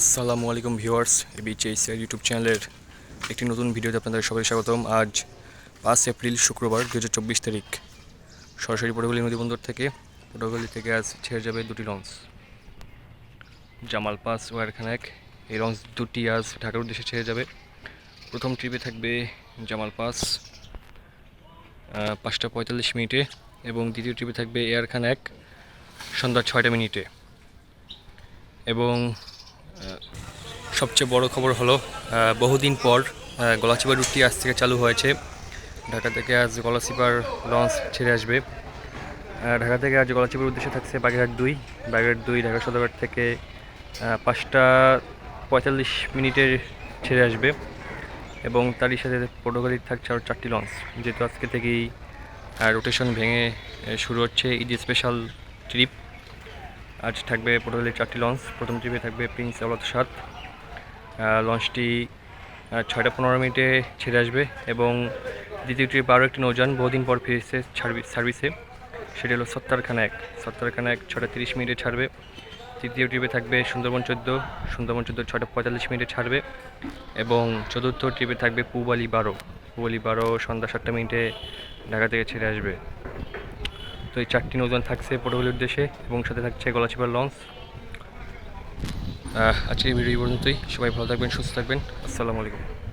আসসালামু আলাইকুম viewers বিচএসিআর YouTube চ্যানেলের একটি নতুন ভিডিওতে আপনাদের সবাই স্বাগতম। আজ পাঁচ এপ্রিল, শুক্রবার দু হাজার চব্বিশ তারিখ। সরাসরি পটুয়াখালী নদীবন্দর থেকে পটুয়াখালী থেকে আজ ছেড়ে যাবে দুটি লঞ্চ জামাল পাস ও এক এই লঞ্চ দুটি আজ ঢাকার উদ্দেশ্যে ছেড়ে যাবে। প্রথম ট্রিপে থাকবে জামাল পাস পাঁচটা পঁয়তাল্লিশ মিনিটে এবং দ্বিতীয় ট্রিপে থাকবে এয়ার খান এক সন্ধ্যা ছয়টা মিনিটে। এবং সবচেয়ে বড় খবর হলো বহুদিন পর আহ, গলাচিপা রুটটি আজ থেকে চালু হয়েছে। ঢাকা থেকে আজ গলাচিপার লঞ্চ ছেড়ে আসবে। ঢাকা থেকে আজ গলাচিপার উদ্দেশ্যে থাকছে বাগেরহাট দুই। বাগেরহাট দুই ঢাকা সদরঘাট থেকে পাঁচটা পঁয়তাল্লিশ মিনিটে ছেড়ে আসবে এবং তারই সাথে পটুয়াখালীর থাকছে আরও চারটি লঞ্চ। যেহেতু আজকে থেকেই রোটেশন ভেঙে শুরু হচ্ছে ঈদ স্পেশাল ট্রিপ আজ থাকবে পটুয়াখালীর চারটি লঞ্চ প্রথম ট্রিপে থাকবে প্রিন্স আওলাদ সাত। লঞ্চটি ছয়টা পনেরো মিনিটে ছেড়ে আসবে এবং দ্বিতীয় ট্রিপ আরও একটি নৌযান বহুদিন পর ফিরেছে সার্ভিসে সেটি হলো সত্তরখানা এক। সত্তরখানা এক ছটা তিরিশ মিনিটে ছাড়বে। তৃতীয় ট্রিপে থাকবে সুন্দরবন চোদ্দ। সুন্দরবন চোদ্দ ছটা পঁয়তাল্লিশ মিনিটে ছাড়বে এবং চতুর্থ ট্রিপে থাকবে পুবালি বারো। পুবালি বারো সন্ধ্যা সাতটা মিনিটে ঢাকা থেকে ছেড়ে আসবে। তো এই চারটি নৌযান থাকছে পটুয়াখালীর দেশে এবং সাথে থাকছে গলাচিপার লঞ্চ। আজকের ভিডিও পর্যন্তই। সবাই ভালো থাকবেন সুস্থ থাকবেন। আসসালামু আলাইকুম।